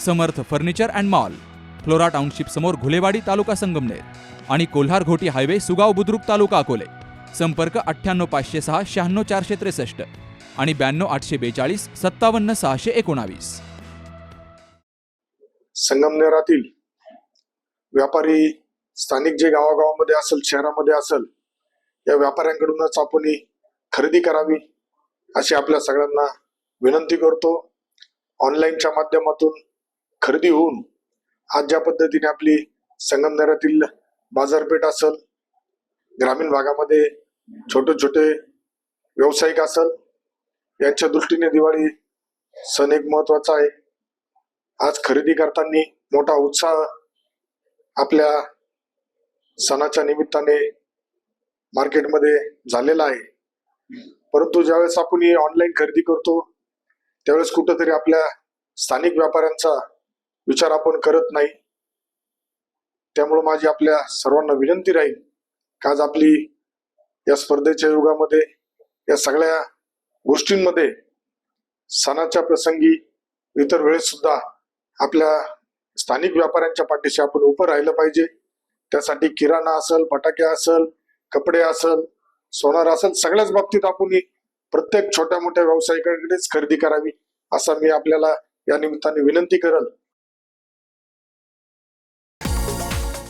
Samarth furniture and mall Flora township समोर घुलेवाडी तालुका संगमनेर आणि Kolhar Ghoti highway Sugaon Budruk taluka Akole. संपर्क अठ्ठ्याण्णव पाचशे सहा शहाण्णव चारशे त्रेसष्ट आणि ब्याण्णव आठशे बेचाळीस सत्तावन्न सहाशे एकोणावीस. संगमनेरातील व्यापारी स्थानिक जे गावागावामध्ये असेल शहरामध्ये असेल या व्यापाऱ्यांकडूनच आपण खरेदी करावी अशी आपल्या सगळ्यांना विनंती करतो. ऑनलाईनच्या माध्यमातून खरेदी होऊन आज ज्या पद्धतीने आपली संगमनेरातील बाजारपेठ असेल ग्रामीण भागामध्ये छोटे छोटे व्यावसायिक असल यांच्या दृष्टीने दिवाळी सण एक महत्त्वाचा आहे. आज खरेदी करताना मोठा उत्साह आपल्या सणाच्या निमित्ताने मार्केटमध्ये झालेला आहे. परंतु ज्यावेळेस आपण ही ऑनलाईन खरेदी करतो त्यावेळेस कुठंतरी आपल्या स्थानिक व्यापाऱ्यांचा विचार आपण करत नाही. त्यामुळे माझी आपल्या सर्वांना विनंती राहील का आज आपली या स्पर्धेच्या युगामध्ये या सगळ्या गोष्टींमध्ये सणाच्या प्रसंगी इतर वेळेस सुद्धा आपल्या स्थानिक व्यापाऱ्यांच्या पाठीशी आपण उभं राहिलं पाहिजे. त्यासाठी किराणा असेल फटाके असेल कपडे असेल सोनार असेल सगळ्याच बाबतीत आपण प्रत्येक छोट्या मोठ्या व्यावसायिकांकडेच खरेदी करावी असा मी आपल्याला या निमित्ताने विनंती करल.